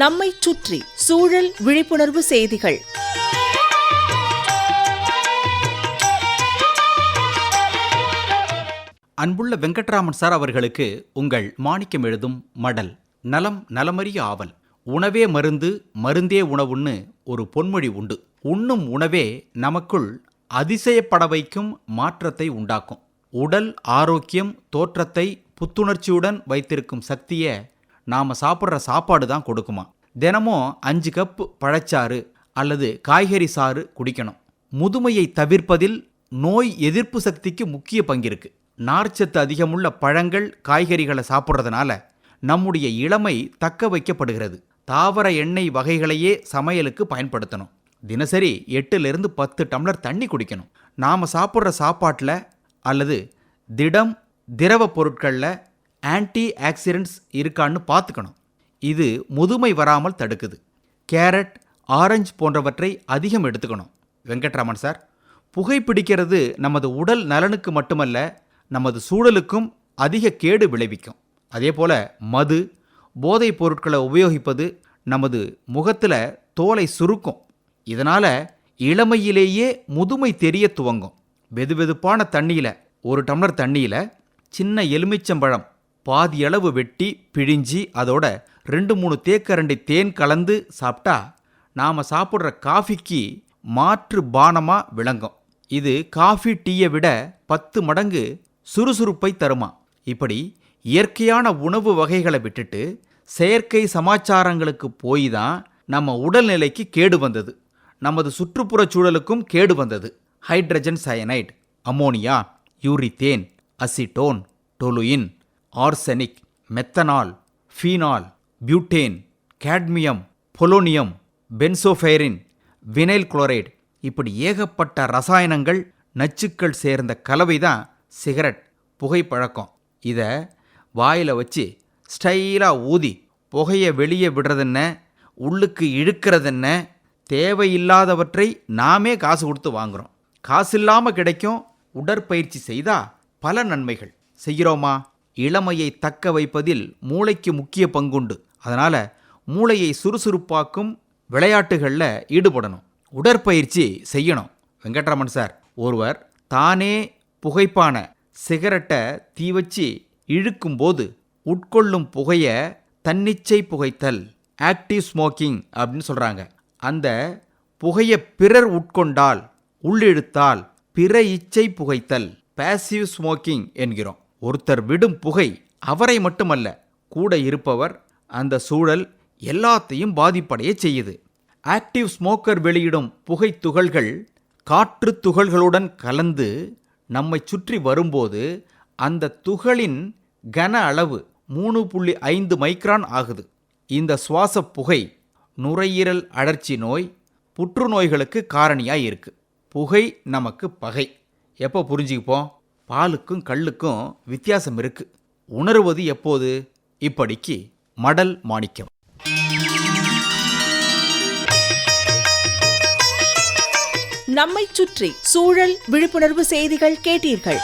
நம்மை சுற்றி சூழல் விழிப்புணர்வு செய்திகள். அன்புள்ள வெங்கட்ராமன் சார் அவர்களுக்கு உங்கள் மாணிக்கம் எழுதும் மடல் நலம் நலமறிய ஆவல். உணவே மருந்து மருந்தே உணவுன்னு ஒரு பொன்மொழி உண்டு. உண்ணும் உணவே நமக்குள் அதிசயப்பட வைக்கும் மாற்றத்தை உண்டாக்கும். உடல் ஆரோக்கியம் தோற்றத்தை புத்துணர்ச்சியுடன் வைத்திருக்கும் சக்தியை நாம் சாப்பிட்ற சாப்பாடு தான் கொடுக்குமா? தினமும் அஞ்சு கப் பழச்சாறு அல்லது காய்கறி சாறு குடிக்கணும். முதுமையை தவிர்ப்பதில் நோய் எதிர்ப்பு சக்திக்கு முக்கிய பங்கிருக்கு நார்ச்சத்து அதிகமுள்ள பழங்கள் காய்கறிகளை சாப்பிட்றதுனால நம்முடைய இளமை தக்க வைக்கப்படுகிறது. தாவர எண்ணெய் வகைகளையே சமையலுக்கு பயன்படுத்தணும். தினசரி எட்டுலேருந்து பத்து டம்ளர் தண்ணி குடிக்கணும். நாம் சாப்பிட்ற சாப்பாட்டில் அல்லது திடம் திரவ பொருட்களில் ஆன்டி ஆக்சிடென்ட்ஸ் இருக்கான்னு பார்த்துக்கணும். இது முதுமை வராமல் தடுக்குது. கேரட் ஆரஞ்சு போன்றவற்றை அதிகம் எடுத்துக்கணும். வெங்கட்ராமன் சார் புகைப்பிடிக்கிறது நமது உடல் நலனுக்கு மட்டுமல்ல நமது சூழலுக்கும் அதிக கேடு விளைவிக்கும். அதே போல் மது போதைப் பொருட்களை உபயோகிப்பது நமது முகத்தில் தோலை சுருக்கும். இதனால் இளமையிலேயே முதுமை தெரிய துவங்கும். வெதுவெதுப்பான தண்ணியில் ஒரு டம்ளர் தண்ணியில் சின்ன எலுமிச்சம்பழம் பாதியளவு வெட்டி பிழிஞ்சி அதோட ரெண்டு மூணு தேக்கரண்டி தேன் கலந்து சாப்பிட்டா நாம் சாப்பிட்ற காஃபிக்கு மாற்று பானமாக விளங்கும். இது காஃபி டீயை விட பத்து மடங்கு சுறுசுறுப்பை தருமா? இப்படி இயற்கையான உணவு வகைகளை விட்டுட்டு செயற்கை சமாச்சாரங்களுக்கு போய் தான் நம்ம உடல்நிலைக்கு கேடு வந்தது. நமது சுற்றுப்புறச் சூழலுக்கும் கேடு வந்தது. Hydrogen cyanide ammonia urethane acetone toluene arsenic methanol phenol butane cadmium polonium benzopyrene vinyl chloride இப்படி ஏகப்பட்ட ரசாயனங்கள் நச்சுக்கள் சேர்ந்த கலவை தான் சிகரெட் புகைப்பழக்கம். இதை வாயில் வச்சு ஸ்டைலாக ஊதி புகையை வெளியே விடுறதுன்ன உள்ளுக்கு இழுக்கிறதுன்ன தேவையில்லாதவற்றை நாமே காசு கொடுத்து வாங்குறோம். காசு இல்லாமல் கிடைக்கும் உடற்பயிற்சி செய்தால் பல நன்மைகள். செய்கிறோமா? இளமையை தக்க வைப்பதில் மூளைக்கு முக்கிய பங்குண்டு. அதனால் மூளையை சுறுசுறுப்பாக்கும் விளையாட்டுகளில் ஈடுபடணும். உடற்பயிற்சி செய்யணும். வெங்கட்ராமன் சார் ஒருவர் தானே புகைப்பான சிகரெட்டை தீ வச்சு இழுக்கும்போது உட்கொள்ளும் புகையை தன்னிச்சை புகைத்தல் ஆக்டிவ் ஸ்மோக்கிங் அப்படின்னு சொல்கிறாங்க அந்த புகையை பிறர் உட்கொண்டால் உள்ளிழுத்தால் பிற இச்சை புகைத்தல் பேசிவ் ஸ்மோக்கிங் என்கிறோம். ஒருத்தர் விடும் புகை அவரை மட்டுமல்ல கூட இருப்பவர் அந்த சூழல் எல்லாத்தையும் பாதிப்படைய செய்யுது. ஆக்டிவ் ஸ்மோக்கர் வெளியிடும் புகை துகள்கள் காற்று துகள்களுடன் கலந்து நம்மை சுற்றி வரும்போது அந்த துகளின் கன அளவு மூணு புள்ளி ஐந்து மைக்ரான் ஆகுது. இந்த சுவாச புகை நுரையீரல் அழற்சி நோய் புற்றுநோய்களுக்கு காரணியாக இருக்கு. புகை நமக்கு பகை. எப்போ புரிஞ்சுக்குப்போம்? பாலுக்கும் கல்லுக்கும் வித்தியாசம் இருக்கு. உணர்வது எப்போது? இப்படிக்கு மடல் மாணிக்கம். நம்மை சுற்றி சூழல் விழிப்புணர்வு செய்திகள் கேட்டீர்கள்.